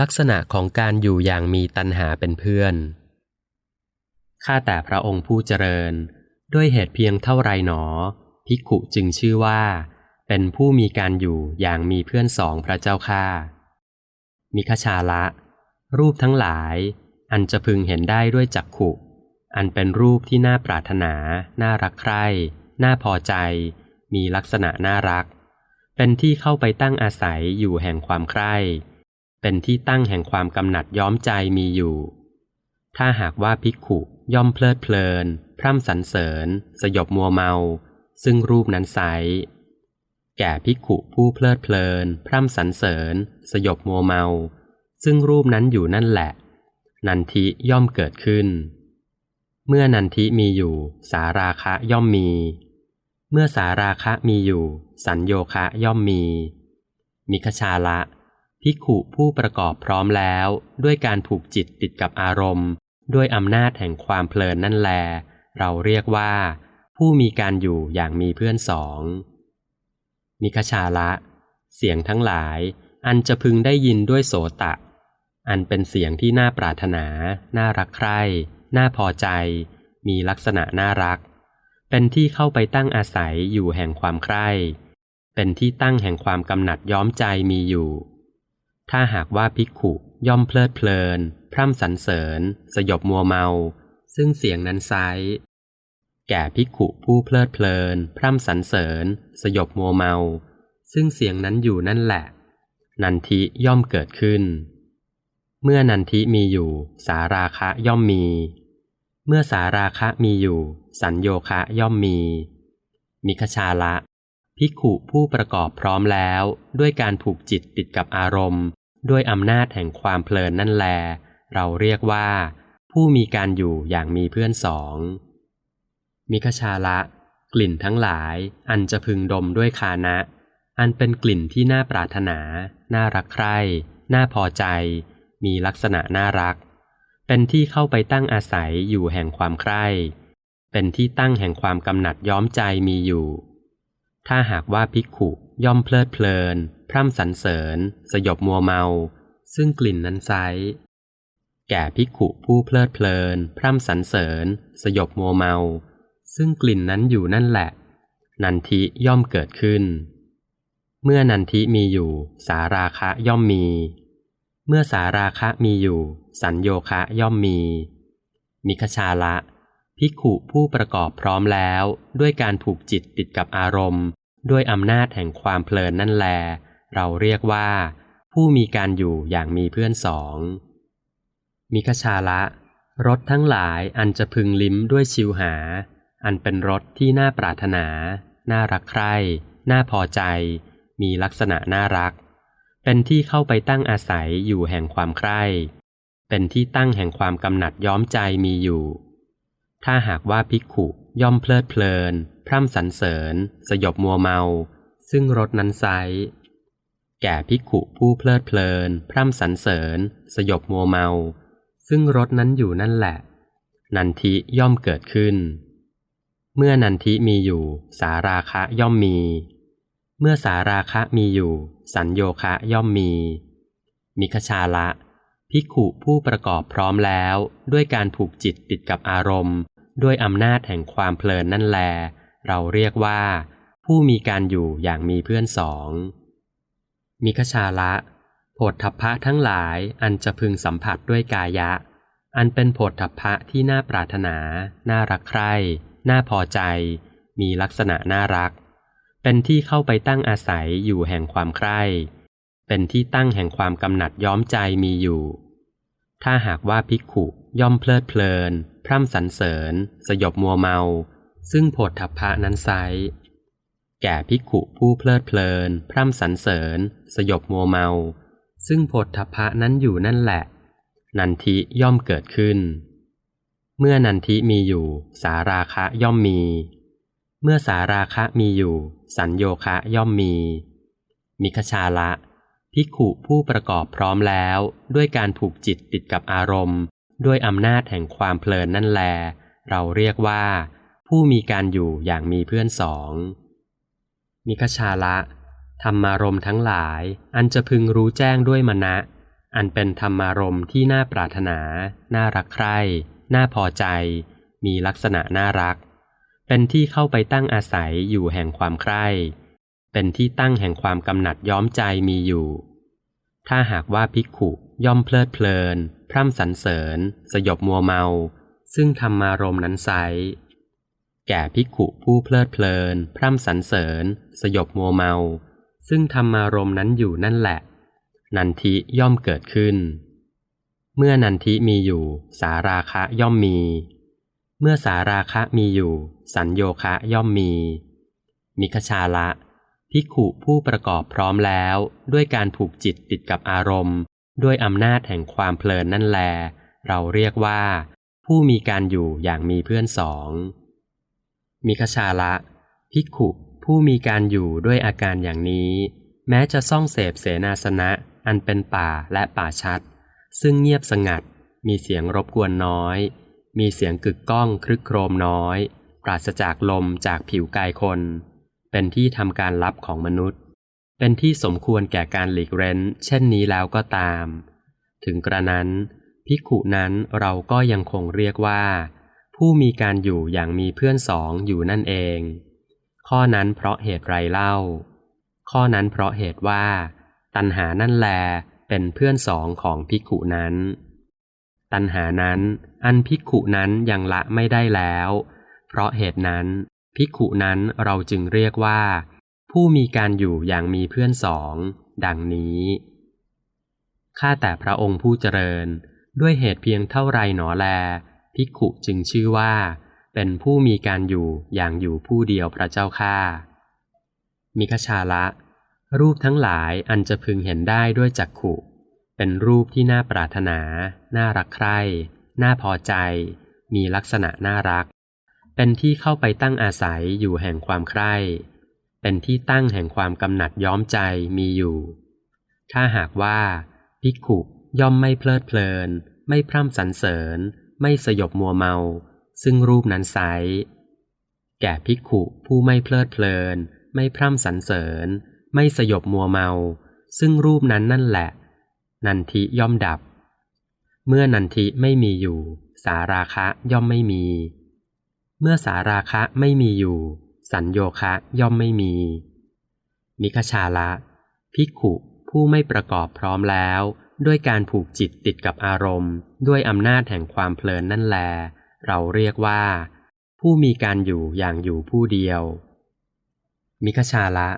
ลักษณะของการอยู่อย่างมีตัณหาเป็นเพื่อน ข้าแต่พระองค์ผู้เจริญ ด้วยเหตุเพียงเท่าไรหนอ ภิกขุจึงชื่อว่า เป็นผู้มีการอยู่อย่างมีเพื่อนสองพระเจ้าข้ามิคชาละ รูปทั้งหลาย อันจะพึงเห็นได้ด้วยจักขุ อันเป็นรูปที่น่าปรารถนา น่ารักใคร่ น่าพอใจ มีลักษณะน่ารัก เป็นที่เข้าไปตั้งอาศัยอยู่แห่งความใคร่ เป็นที่ตั้งแห่งความกำหนัดย้อมใจมีอยู่ ถ้าหากว่าภิกขุย่อมเพลิดเพลิน พร่ำสรรเสริญ สยบมัวเมา ซึ่งรูปนั้นไซแก่ภิกขุผู้เพลิดเพลิน พร่ำสรรเสริญ สยบมัวเมา ซึ่งรูปนั้นอยู่นั่นแหละ นันทิย่อมเกิดขึ้น เมื่อนันทิมีอยู่ สาราคะย่อมมี เมื่อสาราคะมีอยู่ สัญโยคะย่อมมี มิคชาละ ภิกขุผู้ประกอบพร้อมแล้ว ด้วยการผูกจิตติดกับอารมณ์ ด้วยอำนาจแห่งความเพลินนั่นแล เราเรียกว่า ผู้มีการอยู่อย่างมีเพื่อนสองมิคชาละ เสียงทั้งหลาย อันจะพึงได้ยินด้วยโสตะ อันเป็นเสียงที่น่าปรารถนา น่ารักใคร่ น่าพอใจ มีลักษณะน่ารัก เป็นที่เข้าไปตั้งอาศัยอยู่แห่งความใคร่ เป็นที่ตั้งแห่งความกำหนัดย้อมใจมีอยู่ ถ้าหากว่าภิกขุย่อมเพลิดเพลิน พร่ำสรรเสริญ สยบมัวเมา ซึ่งเสียงนั้นไซแก่ภิกขุผู้เพลิดเพลิน พร่ำสรรเสริญ สยบมัวเมา ซึ่งเสียงนั้นอยู่นั่นแหละ นันทิย่อมเกิดขึ้น เมื่อนันทิมีอยู่ สาราคะย่อมมี เมื่อสาราคะมีอยู่ สัญโยคะย่อมมี มิคชาละภิกขุผู้ประกอบพร้อมแล้ว ด้วยการผูกจิตติดกับอารมณ์ ด้วยอำนาจแห่งความเพลินนั่นแล เราเรียกว่า ผู้มีการอยู่อย่างมีเพื่อนสอง มิคชาละ กลิ่นทั้งหลาย อันจะพึงดมด้วยคานะ อันเป็นกลิ่นที่น่าปรารถนา น่ารักใคร่ น่าพอใจ มีลักษณะน่ารัก เป็นที่เข้าไปตั้งอาศัยอยู่แห่งความใคร่ เป็นที่ตั้งแห่งความกำหนัดย้อมใจมีอยู่ ถ้าหากว่าภิกขุย่อมเพลิดเพลิน พร่ำสรรเสริญ สยบมัวเมา ซึ่งกลิ่นนั้นไซแก่ภิกขุผู้เพลิดเพลิน พร่ำสรรเสริญ สยบมัวเมา ซึ่งกลิ่นนั้นอยู่นั่นแหละ นันทิย่อมเกิดขึ้น เมื่อนันทิมีอยู่ สาราคะย่อมมี เมื่อสาราคะมีอยู่ สัญโยคะย่อมมี มิคชาละภิกขุผู้ประกอบพร้อมแล้ว ด้วยการผูกจิตติดกับอารมณ์ ด้วยอำนาจแห่งความเพลินนั่นแล เราเรียกว่า ผู้มีการอยู่อย่างมีเพื่อนสอง มิคชาละรถทั้งหลายอันจะพึงลิ้มด้วยชิวหา อันเป็นรสที่น่าปรารถนา น่ารักใคร่ น่าพอใจ มีลักษณะน่ารัก เป็นที่เข้าไปตั้งอาศัยอยู่แห่งความใคร่ เป็นที่ตั้งแห่งความกำหนัดย้อมใจมีอยู่ ถ้าหากว่าภิกขุย่อมเพลิดเพลิน พร่ำสรรเสริญ สยบมัวเมา ซึ่งรสนั้นไซ แก่ภิกขุผู้เพลิดเพลิน พร่ำสรรเสริญ สยบมัวเมา ซึ่งรสนั้นอยู่นั่นแหละ นันทิย่อมเกิดขึ้น เมื่อนันทิมีอยู่ สาราคะย่อมมี เมื่อสาราคะมีอยู่ สัญโยคะย่อมมี มิคชาละ ภิกขุผู้ประกอบพร้อมแล้ว ด้วยการผูกจิตติดกับอารมณ์ ด้วยอำนาจแห่งความเพลินนั่นแล เราเรียกว่า ผู้มีการอยู่อย่างมีเพื่อนสอง มิคชาละโผฏฐัพพะทั้งหลายอันจะพึงสัมผัสด้วยกายะ อันเป็นโผฏฐัพพะที่น่าปรารถนา น่ารักใคร่ น่าพอใจ มีลักษณะน่ารัก เป็นที่เข้าไปตั้งอาศัยอยู่แห่งความใคร่ เป็นที่ตั้งแห่งความกำหนัดย้อมใจมีอยู่ ถ้าหากว่าภิกขุย่อมเพลิดเพลิน พร่ำสรรเสริญ สยบมัวเมา ซึ่งโพธัพพะนั้นไซ แก่ภิกขุผู้เพลิดเพลิน พร่ำสรรเสริญ สยบมัวเมา ซึ่งโพธพะนั้นอยู่นั่นแหละ นันทิย่อมเกิดขึ้น เมื่อนันทิมีอยู่ สาราคะย่อมมี เมื่อสาราคะมีอยู่ สัญโยคะย่อมมี มิคชาละ ภิกขุผู้ประกอบพร้อมแล้ว ด้วยการผูกจิตติดกับอารมณ์ ด้วยอำนาจแห่งความเพลินนั่นแล เราเรียกว่า ผู้มีการอยู่อย่างมีเพื่อนสอง มิคชาละธรรมารมทั้งหลาย อันจะพึงรู้แจ้งด้วยมณะอันเป็นธรรมารมที่น่าปรารถนา น่ารักใคร่ น่าพอใจ มีลักษณะน่ารัก เป็นที่เข้าไปตั้งอาศัยอยู่แห่งความใคร่ เป็นที่ตั้งแห่งความกำหนัดย้อมใจมีอยู่ ถ้าหากว่าภิกขุย่อมเพลิดเพลิน พร่ำสรรเสริญ สยบมัวเมา ซึ่งธรรมารมนั้นไซ แก่ภิกขุผู้เพลิดเพลิน พร่ำสรรเสริญ สยบมัวเมา ซึ่งธรรมารมณ์นั้นอยู่นั่นแหละ นันทิย่อมเกิดขึ้น เมื่อนันทิมีอยู่ สาราคะย่อมมี เมื่อสาราคะมีอยู่ สัญโยคะย่อมมี มิคชาละภิกขุผู้ประกอบพร้อมแล้ว ด้วยการผูกจิตติดกับอารมณ์ ด้วยอำนาจแห่งความเพลินนั่นแล เราเรียกว่า ผู้มีการอยู่อย่างมีเพื่อนสอง มิคชาละ ภิกขุผู้มีการอยู่ด้วยอาการอย่างนี้ แม้จะซ่องเสพเสนาสนะ อันเป็นป่าและป่าชัด ซึ่งเงียบสงัด มีเสียงรบกวนน้อย มีเสียงกึกก้องครึกโครมน้อย ปราศจากลมจากผิวกายคน เป็นที่ทำการลับของมนุษย์ เป็นที่สมควรแก่การหลีกเร้น เช่นนี้แล้วก็ตาม ถึงกระนั้น ภิกขุนั้นเราก็ยังคงเรียกว่า ผู้มีการอยู่อย่างมีเพื่อนสองอยู่นั่นเอง ข้อนั้นเพราะเหตุไรเล่า ข้อนั้นเพราะเหตุว่า ตัณหานั่นแลเป็นเพื่อนสองของภิกขุนั้น ตัณหานั้น อันภิกขุนั้นยังละไม่ได้แล้ว เพราะเหตุนั้นภิกขุนั้นเราจึงเรียกว่า ผู้มีการอยู่อย่างมีเพื่อนสอง ดังนี้ข้าแต่พระองค์ผู้เจริญ ด้วยเหตุเพียงเท่าไรหนอแล ภิกขุจึงชื่อว่า เป็นผู้มีการอยู่อย่างอยู่ผู้เดียวพระเจ้าข้ามิคชาละ รูปทั้งหลายอันจะพึงเห็นได้ด้วยจักขุ เป็นรูปที่น่าปรารถนา น่ารักใคร่ น่าพอใจ มีลักษณะน่ารัก เป็นที่เข้าไปตั้งอาศัยอยู่แห่งความใคร่ เป็นที่ตั้งแห่งความกำหนัดย้อมใจมีอยู่ ถ้าหากว่าภิกขุย่อมไม่เพลิดเพลิน ไม่พร่ำสรรเสริญ ไม่สยบมัวเมา ซึ่งรูปนั้นไซแก่ภิกขุผู้ไม่เพลิดเพลิน ไม่พร่ำสรรเสริญ ไม่สยบมัวเมา ซึ่งรูปนั้นนั่นแหละ นันทิย่อมดับ เมื่อนันทิไม่มีอยู่ สาราคะย่อมไม่มี เมื่อสาราคะไม่มีอยู่ สัญโยคะย่อมไม่มี มิคชาละภิกขุผู้ไม่ประกอบพร้อมแล้ว ด้วยการผูกจิตติดกับอารมณ์ ด้วยอำนาจแห่งความเพลินนั่นแล เราเรียกว่า ผู้มีการอยู่อย่างอยู่ผู้เดียว มิคชาละ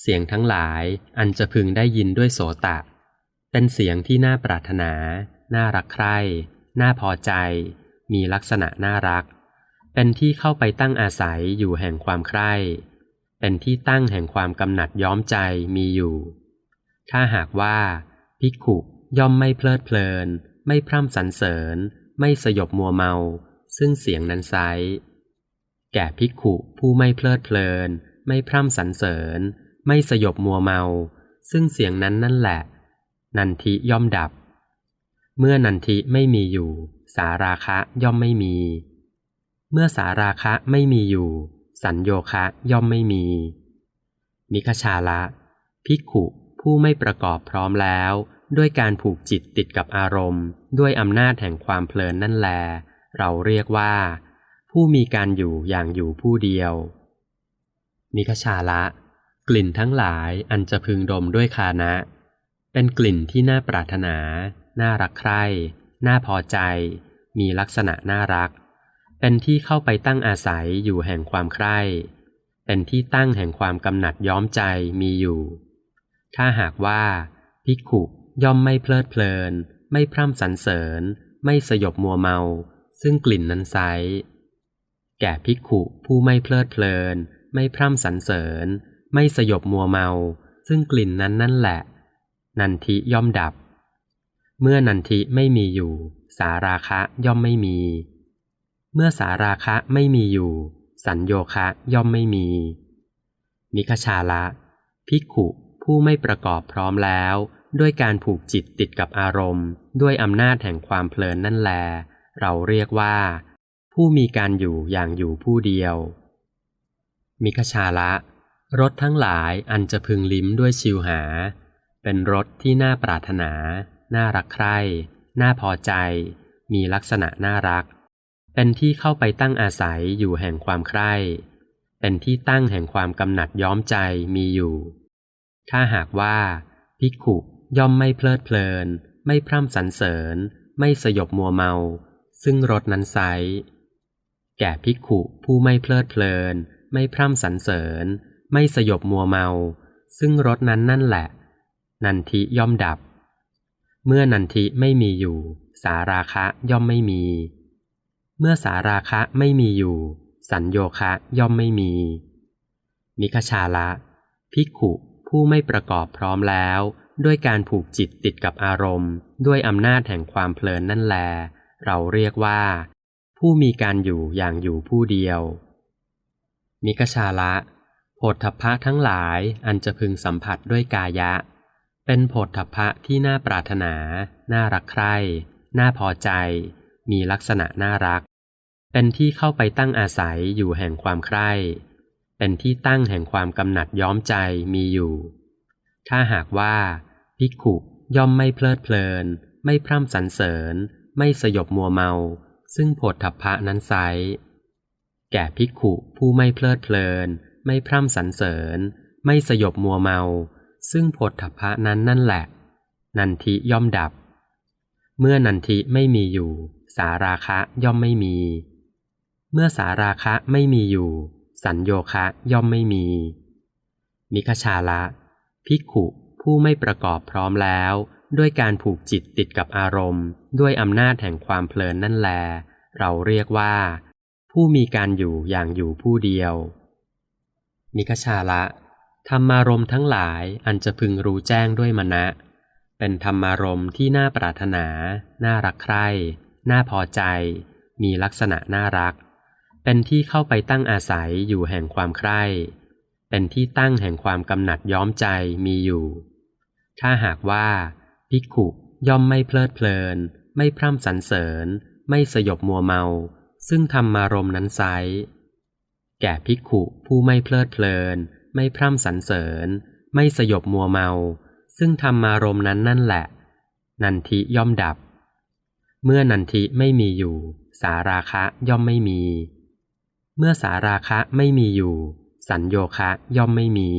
เสียงทั้งหลายอันจะพึงได้ยินด้วยโสตะ เป็นเสียงที่น่าปรารถนา น่ารักใคร่ น่าพอใจ มีลักษณะน่ารัก เป็นที่เข้าไปตั้งอาศัยอยู่แห่งความใคร่ เป็นที่ตั้งแห่งความกำหนัดย้อมใจมีอยู่ ถ้าหากว่าภิกขุ ย่อมไม่เพลิดเพลิน ไม่พร่ำสรรเสริญ ไม่สยบมัวเมา ซึ่งเสียงนั้นไซแก่ภิกขุผู้ไม่เพลิดเพลิน ไม่พร่ำสรรเสริญ ไม่สยบมัวเมา ซึ่งเสียงนั้นนั่นแหละ นันทิย่อมดับ เมื่อนันทิไม่มีอยู่ สาราคะย่อมไม่มี เมื่อสาราคะไม่มีอยู่ สัญโยคะย่อมไม่มี มิคชาละภิกขุผู้ไม่ประกอบพร้อมแล้ว ด้วยการผูกจิตติดกับอารมณ์ ด้วยอำนาจแห่งความเพลินนั่นแล เราเรียกว่า ผู้มีการอยู่อย่างอยู่ผู้เดียว นิคชาละ กลิ่นทั้งหลายอันจะพึงดมด้วยคานะ เป็นกลิ่นที่น่าปรารถนา น่ารักใคร่ น่าพอใจ มีลักษณะน่ารัก เป็นที่เข้าไปตั้งอาศัยอยู่แห่งความใคร่ เป็นที่ตั้งแห่งความกำหนัดย้อมใจมีอยู่ ถ้าหากว่าภิกขุ ย่อมไม่เพลิดเพลิน ไม่พร่ำสรรเสริญ ไม่สยบมัวเมา ซึ่งกลิ่นนั้นไซแก่ภิกขุผู้ไม่เพลิดเพลิน ไม่พร่ำสรรเสริญ ไม่สยบมัวเมา ซึ่งกลิ่นนั้นนั่นแหละ นันทิย่อมดับ เมื่อนันทิไม่มีอยู่ สาราคะย่อมไม่มี เมื่อสาราคะไม่มีอยู่ สัญโยคะย่อมไม่มี มิคชาละภิกขุผู้ไม่ประกอบพร้อมแล้ว ด้วยการผูกจิตติดกับอารมณ์ ด้วยอำนาจแห่งความเพลินนั่นแล เราเรียกว่า ผู้มีการอยู่อย่างอยู่ผู้เดียว มิคชาละรถทั้งหลายอันจะพึงลิ้มด้วยชิวหา เป็นรถที่น่าปรารถนา น่ารักใคร่ น่าพอใจ มีลักษณะน่ารัก เป็นที่เข้าไปตั้งอาศัยอยู่แห่งความใคร่ เป็นที่ตั้งแห่งความกำหนัดย้อมใจมีอยู่ ถ้าหากว่าภิกขุ ย่อมไม่เพลิดเพลิน ไม่พร่ำสรรเสริญ ไม่สยบมัวเมา ซึ่งรสนั้นไซแก่ภิกขุผู้ไม่เพลิดเพลิน ไม่พร่ำสรรเสริญ ไม่สยบมัวเมา ซึ่งรสนั้นนั่นแหละ นันทิย่อมดับ เมื่อนันทิไม่มีอยู่ สาราคะย่อมไม่มี เมื่อสาราคะไม่มีอยู่ สัญโยคะย่อมไม่มี มิคชาละภิกขุ ผู้ไม่ประกอบพร้อมแล้ว ด้วยการผูกจิตติดกับอารมณ์ ด้วยอำนาจแห่งความเพลินนั่นแล เราเรียกว่า ผู้มีการอยู่อย่างอยู่ผู้เดียว มิกชาละโผฏฐพะทั้งหลายอันจะพึงสัมผัสด้วยกายะ เป็นโผฏฐัพพะที่น่าปรารถนา น่ารักใคร่น่าพอใจ มีลักษณะน่ารัก เป็นที่เข้าไปตั้งอาศัยอยู่แห่งความใคร่ เป็นที่ตั้งแห่งความกำหนัดย้อมใจมีอยู่ ถ้าหากว่า ภิกขุย่อมไม่เพลิดเพลิน ไม่พร่ำสรรเสริญ ไม่สยบมัวเมา ซึ่งโผฏฐัพพะนั้นไซแก่ภิกขุผู้ไม่เพลิดเพลิน ไม่พร่ำสรรเสริญ ไม่สยบมัวเมา ซึ่งโผฏฐัพพะนั้นนั่นแหละ นันทิย่อมดับ เมื่อนันทิไม่มีอยู่ สาราคะย่อมไม่มี เมื่อสาราคะไม่มีอยู่ สัญโยคะย่อมไม่มี มิคชาละภิกขุผู้ไม่ประกอบพร้อมแล้ว ด้วยการผูกจิตติดกับอารมณ์ ด้วยอำนาจแห่งความเพลินนั่นแล เราเรียกว่า ผู้มีการอยู่อย่างอยู่ผู้เดียว มิคชาละธรรมารมณ์ทั้งหลายอันจะพึงรู้แจ้งด้วยมณะเป็นธรรมารมณ์ที่น่าปรารถนา น่ารักใคร่ น่าพอใจ มีลักษณะน่ารัก เป็นที่เข้าไปตั้งอาศัยอยู่แห่งความใคร่ เป็นที่ตั้งแห่งความกำหนัดย้อมใจมีอยู่ ถ้าหากว่าภิกขุย่อมไม่เพลิดเพลิน ไม่พร่ำสรรเสริญ ไม่สยบมัวเมา ซึ่งธรรมารมนั้นไซแก่ภิกขุผู้ไม่เพลิดเพลิน ไม่พร่ำสรรเสริญ ไม่สยบมัวเมา ซึ่งธรรมารมนั้นนั่นแหละ นันทิย่อมดับ เมื่อนันทิไม่มีอยู่ สาราคะย่อมไม่มี เมื่อสาราคะไม่มีอยู่ สัญโยคะย่อมไม่มี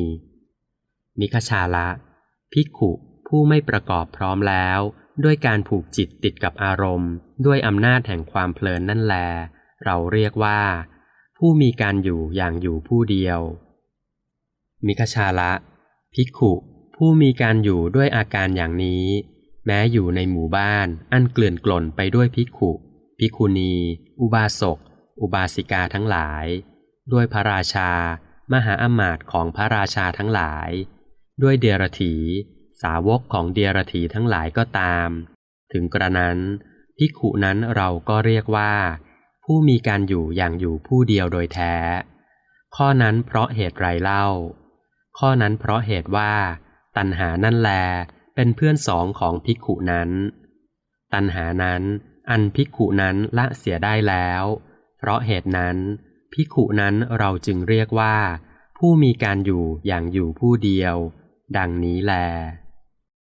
มิคชาละ ภิกขุผู้ไม่ประกอบพร้อมแล้ว ด้วยการผูกจิตติดกับอารมณ์ ด้วยอำนาจแห่งความเพลินนั่นแล เราเรียกว่า ผู้มีการอยู่อย่างอยู่ผู้เดียว มิคชาละ ภิกขุผู้มีการอยู่ด้วยอาการอย่างนี้ แม้อยู่ในหมู่บ้านอันเกลื่อนกล่นไปด้วยภิกขุ ภิกขุณี อุบาสก อุบาสิกาทั้งหลาย ด้วยพระราชา มหาอมาตย์ของพระราชาทั้งหลาย ด้วยเดียรถี สาวกของเดียรถีทั้งหลายก็ตาม ถึงกระนั้นภิกขุนั้นเราก็เรียกว่า ผู้มีการอยู่อย่างอยู่ผู้เดียวโดยแท้ ข้อนั้นเพราะเหตุไรเล่า ข้อนั้นเพราะเหตุว่า ตัณหานั่นแลเป็นเพื่อนสองของภิกขุนั้น ตัณหานั้นอันภิกขุนั้นละเสียได้แล้ว เพราะเหตุนั้นพิขุนั้นเราจึงเรียกว่า ผู้มีการอยู่อย่างอยู่ผู้เดียว ดังนี้แล